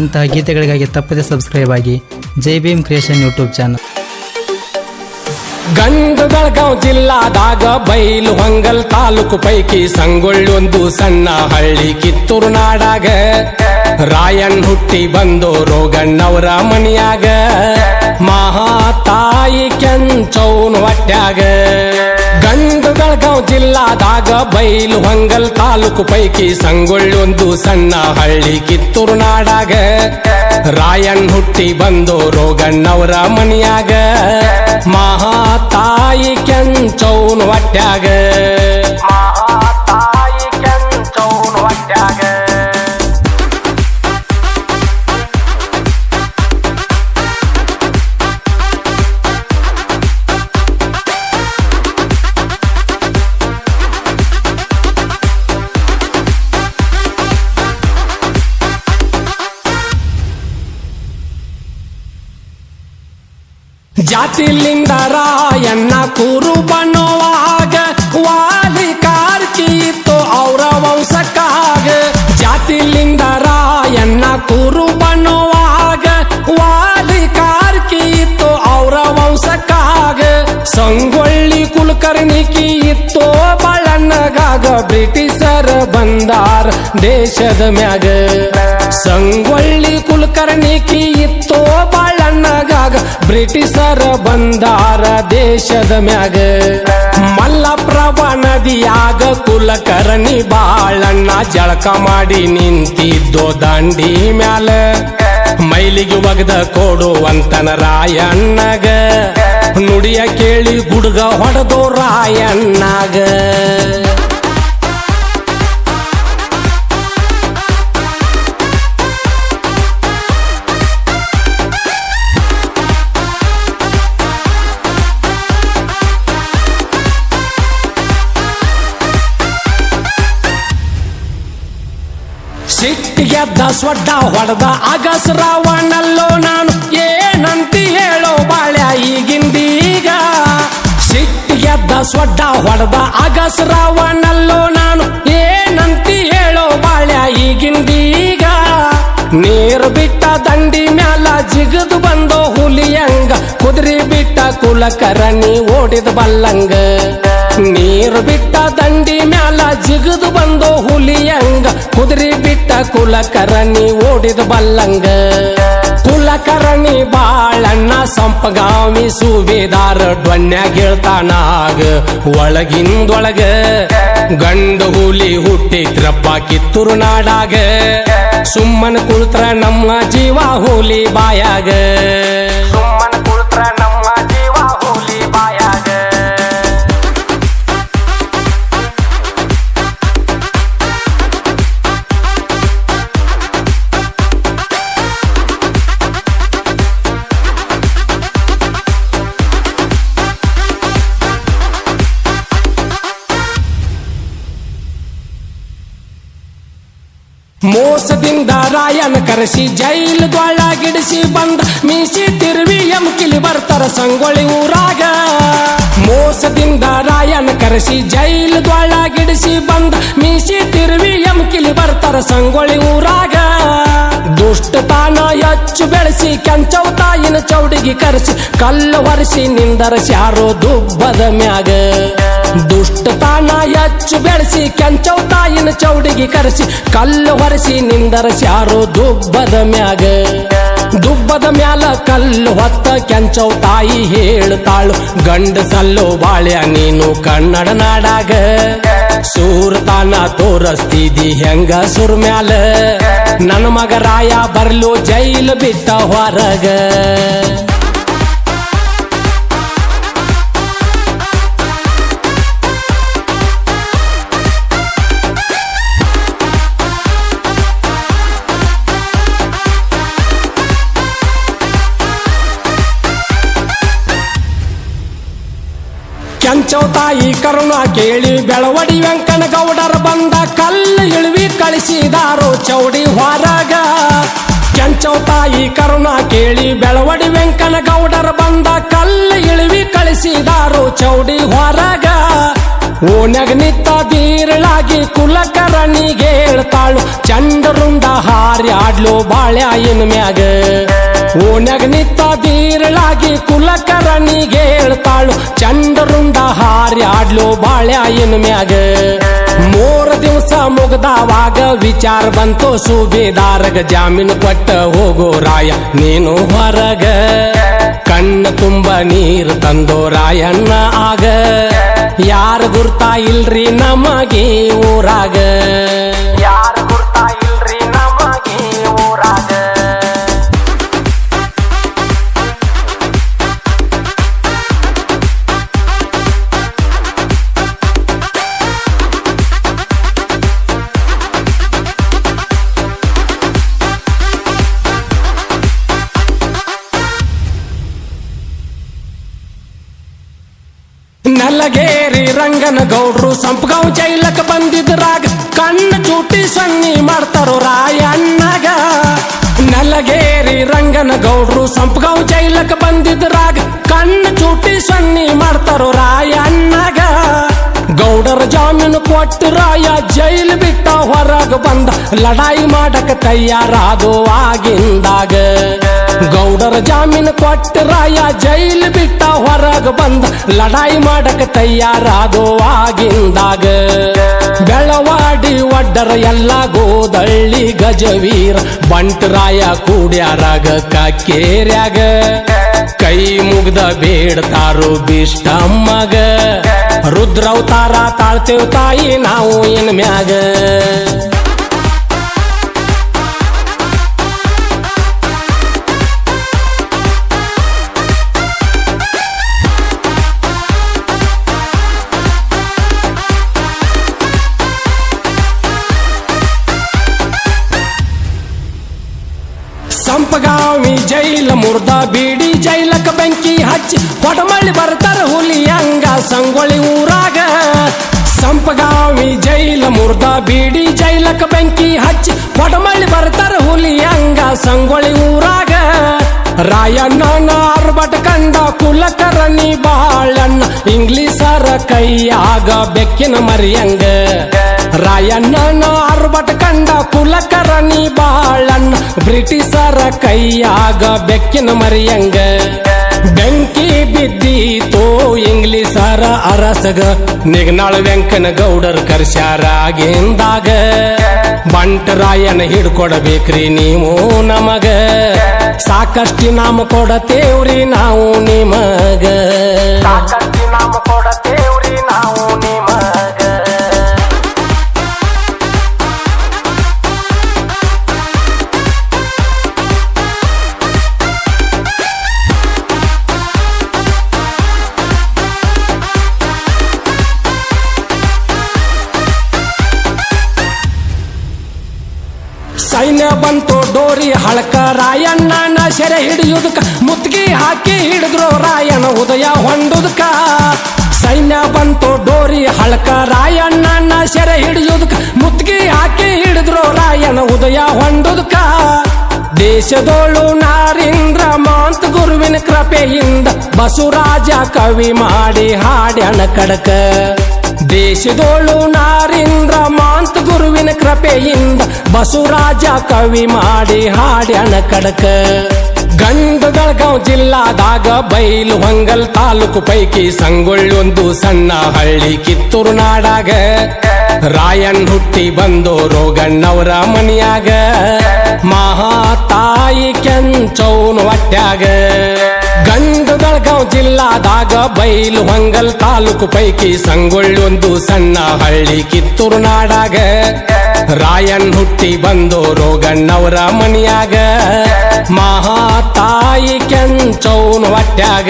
ಇಂತಹ ಗೀತೆಗಳಿಗಾಗಿ ತಪ್ಪದೆ ಸಬ್ಸ್ಕ್ರೈಬ್ ಆಗಿ Jai Bhim creation YouTube channel ಗಂಡು ಬೆಳಗಾವ್ ಜಿಲ್ಲಾದಾಗ ಬೈಲು ಹೊಂಗಲ್ ತಾಲೂಕು ಪೈಕಿ ಸಂಗೊಳ್ಳೊಂದು ಸಣ್ಣ ಹಳ್ಳಿ ಕಿತ್ತೂರು ನಾಡಾಗ. ರಾಯನ್ ಹುಟ್ಟಿ ಬಂದು ರೋಗಣ್ಣವರ ಮನಿಯಾಗ. ಮಹಾತಾಯಿ ಕೆಂಚೌನ್ ಹೊಟ್ಯಾಗ. ಬೆಳಗಾವ್ ಜಿಲ್ಲಾದಾಗ ಬೈಲು ಹಂಗಲ್ ತಾಲೂಕು ಪೈಕಿ ಸಂಗೊಳ್ಳೊಂದು ಸಣ್ಣ ಹಳ್ಳಿ ಕಿತ್ತೂರು ನಾಡಾಗ ರಾಯಣ್ಣ ಹುಟ್ಟಿ ಬಂದು ರೋಗಣ್ಣವರ ಮನಿಯಾಗ. ಮಹಾತಾಯಿ ಕೆಂಚೌನ್ ಹೊಟ್ಯಾಗ. ಜಾತಿಲಿಂದ ರಾಯಣ್ಣ ಕುರು ಬಣ್ಣವಾಗ ವಾಲಿ ಕಾರ್ಕಿ ಇತ್ತು ಅವರ ವಂಶಕ್ಕಾಗ. ಜಾತಿಲಿಂದ ರಾಯಣ್ಣ ಕುರು ಬಣ್ಣವಾಗ ವಾಲಿ ಕಾರ್ಕಿ ಇತ್ತು ಅವರ ವಂಶಕ್ಕಾಗ. ಸಂಗೊಳ್ಳಿ ಕುಲಕರ್ಣಿಕಿ ಇತ್ತು ಬಳಣ್ಣಗಾಗ ಬ್ರಿಟಿಷರ ಬಂದಾರ ದೇಶದ ಮ್ಯಾಗ. ಸಂಗೊಳ್ಳಿ ಕುಲಕರ್ಣಿಕಿ ಇತ್ತು ಬಾಳಣ್ಣಗಾಗ ಬ್ರಿಟಿಷರ ಬಂದಾರ ದೇಶದ ಮ್ಯಾಗ. ಮಲ್ಲಪ್ರಭಾ ನದಿಯಾಗ ಕುಲಕರಣಿ ಬಾಳಣ್ಣ ಜಳಕ ಮಾಡಿ ನಿಂತಿದ್ದೋ ದಂಡಿ ಮ್ಯಾಲ. ಮೈಲಿಗೆ ಒಗದ ಕೊಡುವಂತನ ರಾಯಣ್ಣಗ. ನುಡಿಯ ಕೇಳಿ ಗುಡ್ಗ ಹೊಡೆದು ರಾಯಣ್ಣಗ. ಸಿಟ್ಟಿಗೆದ್ದ ಸ್ವಡ್ಡ, ಹೊಡೆದ ಅಗಸರಾವಣಲ್ಲೋ ನಾನು. ಏನಂತಿ ಹೇಳೋ ಬಾಳ್ಯ ಈಗಿಂದೀಗ? ಸಿಟ್ಟಿಗೆದ್ದ ಸ್ವಡ್ಡ, ಹೊಡೆದ ಅಗಸರಾವಣಲ್ಲೋ ನಾನು. ಏನಂತಿ ಹೇಳೋ ಬಾಳ್ಯ ಈಗಿಂದೀಗ? ನೀರು ಬಿಟ್ಟ ದಂಡಿ ಮ್ಯಾಲ ಜಿಗದು ಬಂದೋ ಹುಲಿಯಂಗ ಕುದುರೆ ಕುಲಕರಣಿ ಓಡಿದ ಬಲ್ಲಂಗ. ನೀರು ಬಿಟ್ಟ ದಂಡಿ ಮ್ಯಾಲ ಜಿಗದು ಬಂದೋ ಹುಲಿಯಂಗ. ಕುದುರೆ ಬಿಟ್ಟ ಕುಲಕರಣಿ ಓಡಿದ ಬಲ್ಲಂಗ. ಕುಲಕರಣಿ ಬಾಳಣ್ಣ ಸಂಪಗಾಮಿ ಸುಬೇದಾರ ಡೊನ್ಯಾಗ ಹೇಳ್ತಾನಾಗ ಒಳಗಿಂದೊಳಗ ಗಂಡು ಹುಲಿ ಹುಟ್ಟಿದ್ರಪ್ಪ ಕಿತ್ತೂರು ನಾಡಾಗ. ಸುಮ್ಮನ ಕುಳ್ತ್ರ ನಮ್ಮ ಜೀವ ಹುಲಿ ಬಾಯಾಗ. ಮೋಸದಿಂದ ರಾಯನ ಕರೆಸಿ ಜೈಲ್ಗೊಳಗಿಡಿಸಿ ಬಂದ ಮೀಸಿ ತಿರುವಿ ಎಮ್ಕಿಲಿ ಬರ್ತಾರ ಸಂಗೊಳ್ಳಿ ಊರಾಗ. ಮೋಸದಿಂದ ರಾಯನ ಕರೆಸಿ ಜೈಲ್ಗೊಳಗಿಡಿಸಿ ಬಂದ ಮೀಸಿ ತಿರುವಿ ಎಮ್ಕಿಲಿ ಬರ್ತಾರ ಸಂಗೊಳ್ಳಿ ಊರಾಗ. ದುಷ್ಟತಾನ ಹೆಚ್ಚು ಬೆಳೆಸಿ, ಕೆಂಚವ ತಾಯಿನ ಚೌಡಿಗೆ ಕರೆಸಿ, ಕಲ್ಲು ಹೊರಿಸಿ ನಿಂದರಸ್ಯಾರೋ ದುಬ್ಬದ ಮ್ಯಾಗ. ದುಷ್ಟತಾನ ಹೆಚ್ಚು ಬೆಳೆಸಿ, ಕೆಂಚವ ತಾಯಿನ ಚೌಡಿಗೆ ಕರೆಸಿ, ಕಲ್ಲು ಹೊರಿಸಿ ನಿಂದರಸ್ಯಾರೋ ದುಬ್ಬದ ಮ್ಯಾಗ. ದುಬ್ಬದ ಮ್ಯಾಲ ಕಲ್ಲು ಹೊತ್ತ, ಕೆಂಚವ್ ತಾಯಿ ಹೇಳ್ತಾಳು ಗಂಡ ಸಲ್ಲೋ ಬಾಳ್ಯ ನೀನು ಕನ್ನಡ ನಾಡಾಗ. ಸೂರ್ತಾನ ತೋರಸ್ತಿದಿ ಹೆಂಗ ಸುರ್ ಮ್ಯಾಲ? ನನ್ನ ಮಗ ರಾಯ ಬರ್ಲು ಜೈಲ್ ಬಿಟ್ಟ ಹೊರಗ. ತಾಯಿ ಕರುಣ ಕೇಳಿ ಬೆಳವಡಿ ವೆಂಕನ ಗೌಡರ ಬಂದ ಕಲ್ಲು ಇಳಿವಿ ಕಳಿಸಿದಾರು ಚೌಡಿ ಹೊರಗ. ತಾಯಿ ಕರುಣ ಕೇಳಿ ಬೆಳವಡಿ ವೆಂಕನ ಗೌಡರ ಬಂದ ಕಲ್ಲು ಇಳಿವಿ ಕಳಿಸಿದಾರು ಚೌಡಿ ಹೊರಗ. ಓನ್ಯಾಗ ನಿತ್ತ ದೀರಳಾಗಿ ಕುಲಕರಣಿಗೆ ಹೇಳ್ತಾಳು, ಚಂಡರುಂಡ ಹಾರಿ ಆಡ್ಲು ಬಾಳ್ಯಾಯಿನ ಮ್ಯಾಗ. ಓ ನಿತ್ತ ದೀರಳಾಗಿ ಕುಲಕರಣಿಗೆ ಹೇಳ್ತಾಳು, ಚಂಡರುಂಡ ಹಾರಿ ಆಡ್ಲು ಬಾಳ್ಯಾಯಿನ ಮ್ಯಾಗ. ಮೂರ್ ದಿವಸ ಮುಗ್ದಾವಾಗ ವಿಚಾರ ಬಂತು, ಸುಬೇದಾರಗ ಜಾಮೀನು ಕೊಟ್ಟ ಹೋಗೋ ರಾಯ, ನೀನು ಹೊರಗ. ಕಣ್ಣು ತುಂಬ ನೀರು ತಂದೋ ರಾಯಣ್ಣ ಆಗ. ಯಾರ ಗುರ್ತಾ ಇಲ್ರಿ ನಮಗೆ ಊರಾಗ? ಯಾರ ನಲ್ಲಗೇರಿ ರಂಗನ ಗೌಡ್ರು ಸಂಪಗಾಂವ್ ಜೈಲಕ ಬಂದಿದ್ರಾಗ ಕಣ್ಣು ಚೂಟಿ ಸನ್ನಿ ಮಾಡ್ತಾರೋ ರಾಯಣ್ಣಗ. ನಲಗೇರಿ ರಂಗನ ಗೌಡ್ರು ಸಂಪಗಾಂವ್ ಜೈಲಕ ಬಂದಿದ್ರಾಗ ಕಣ್ಣು ಚೂಟಿ ಸನ್ನಿ ಮಾಡ್ತಾರೋ ರಾಯಣ್ಣಗ. ಗೌಡರ ಜಾಮೀನು ಕೊಟ್ಟು ರಾಯ ಜೈಲ್ ಬಿಟ್ಟ ಹೊರಗ ಬಂದ. ಲಡಾಯಿ ಮಾಡಕ ತಯಾರಾದೋ ಆಗಿಂದಾಗ. ಗೌಡರ ಜಾಮೀನು ಕೊಟ್ಟ ರಾಯ ಜೈಲ್ ಬಿಟ್ಟ ಹೊರಗ ಬಂದ ಲಡಾಯಿ ಮಾಡಕ ತಯಾರಾದೋ ಆಗಿಂದಾಗ. ಬೆಳವಾಡಿ ಒಡ್ಡರ ಎಲ್ಲ ಗೋದಳ್ಳಿ ಗಜವೀರ ಬಂಟರಾಯ ಕೂಡ್ಯಾರಾಗ ಕಾಕೇರ್ಯಾಗ. ಕೈ ಮುಗ್ದ ಬೇಡ್ತಾರೋ ಬಿಷ್ಟಮ್ಮಗ ರುದ್ರವತಾರ ತಾಳ್ತೇವ್ ತಾಯಿ, ನಾವು ಇನ್ ಮ್ಯಾಗ. ಸಂಪಗಾವಿ ಜೈಲ ಮುರ್ದ ಬೀಡಿ ಜೈಲಕ ಬೆಂಕಿ ಹಚ್ಚಿ ಹೊಡಮಳ್ಳಿ ಬರ್ತಾರ ಹುಲಿ ಹಂಗ ಸಂಗೊಳಿ ಊರಾಗ. ಸಂಪಗಾವಿ ಜೈಲ ಮುರ್ದ ಬೀಡಿ ಜೈಲಕ ಬೆಂಕಿ ಹಚ್ಚಿ ಹೊಡಮಳ್ಳಿ ಬರ್ತಾರ ಹುಲಿ ಹಂಗ ಸಂಗೊಳಿ ಊರಾಗ. ರಾಯಣ್ಣನ ಅರ್ಬಟ್ ಕಂಡ ಕುಲಕರಣಿ ಬಾಳಣ್ಣ, ಇಂಗ್ಲಿಷರ ಕೈಯಾಗ ಬೆಕ್ಕಿನ ಮರಿಯಂಗ. ರಾಯಣ್ಣನ ಅರ್ಬಟ್ ಕಂಡ ಕುಲಕರಣಿ ಬಾಳಣ್ಣ ಬ್ರಿಟಿಷರ ಕೈಯಾಗ ಬೆಕ್ಕಿನ ಮರಿಯಂಗ. ಬೆಂಕಿ ಬಿದ್ದೀತೋ ಇಂಗ್ಲಿಷರ ಅರಸಗ, ನಿಗ್ನಾಳ ವೆಂಕನ ಗೌಡರ್ ಬಂಟ ಬಂಟರಾಯನ ಹಿಡ್ಕೊಡ್ಬೇಕ್ರಿ ನೀವು ನಮಗ. ಸಾಕಷ್ಟು ನಾಮ ಕೊಡತೇವ್ರಿ ನಾವು ನಿಮಗ. ಸಾಕಷ್ಟು ನಾಮ ಕೊಡತೇವ್ರಿ ನಾವು ಡೋರಿ ಹಳಕ ರಾಯಣ್ಣನ ಸೆರೆ ಹಿಡಿಯುದಕ್ಕ ಮುತ್ತಿಗೆ ಹಾಕಿ ಹಿಡಿದ್ರು ರಾಯಣ ಉದಯ ಹೊಂಡುದಕ್ಕ ಸೈನ್ಯ ಬಂತು, ಡೋರಿ ಹಳಕ ರಾಯಣ್ಣನ ಸೆರೆ ಹಿಡಿಯುದಕ್ಕ ಮುತ್ತಿಗೆ ಹಾಕಿ ಹಿಡಿದ್ರು ರಾಯಣ ಉದಯ ಹೊಂಡುದಕ್ಕ ದೇಶದೋಳು ನಾರೀಂದ್ರ ಮಾಂತ ಗುರುವಿನ ಕೃಪೆಯಿಂದ ಬಸುರಾಜ ಕವಿ ಮಾಡಿ ಹಾಡ್ಯಣ ಕಡಕ. ದೇಶದೋಳು ನಾರೀಂದ್ರ ಮಾಂತ ಗುರುವಿನ ಕೃಪೆಯಿಂದ ಬಸವರಾಜ ಕವಿ ಮಾಡಿ ಹಾಡಿ ಕಡಕ. ಗಂಡು ಬೆಳಗಾವ್ ಜಿಲ್ಲಾದಾಗ ಬೈಲು ಹೊಂಗಲ್ ತಾಲೂಕು ಪೈಕಿ ಸಂಗೊಳ್ಳೊಂದು ಸಣ್ಣ ಹಳ್ಳಿ ಕಿತ್ತೂರು ನಾಡಾಗ. ರಾಯನ್ ಹುಟ್ಟಿ ಬಂದು ರೋಗಣ್ಣವರ ಮನಿಯಾಗ. ಮಹಾತಾಯಿ ಕೆಂಚೌನ್ ಹೊಟ್ಯಾಗ. ಗಂಡು ಬೆಳಗಾವ್ ಜಿಲ್ಲಾದಾಗ ಬೈಲು ಹೊಂಗಲ್ ತಾಲೂಕು ಪೈಕಿ ಸಂಗೊಳ್ಳೊಂದು ಸಣ್ಣ ಹಳ್ಳಿ ಕಿತ್ತೂರು ನಾಡಾಗ. ರಾಯನ್ ಹುಟ್ಟಿ ಬಂದು ರೋಗಣ್ಣವರ ಮನಿಯಾಗ. ಮಹಾತಾಯಿ ಕೆಂಚೌನ್ ಹೊಟ್ಯಾಗ.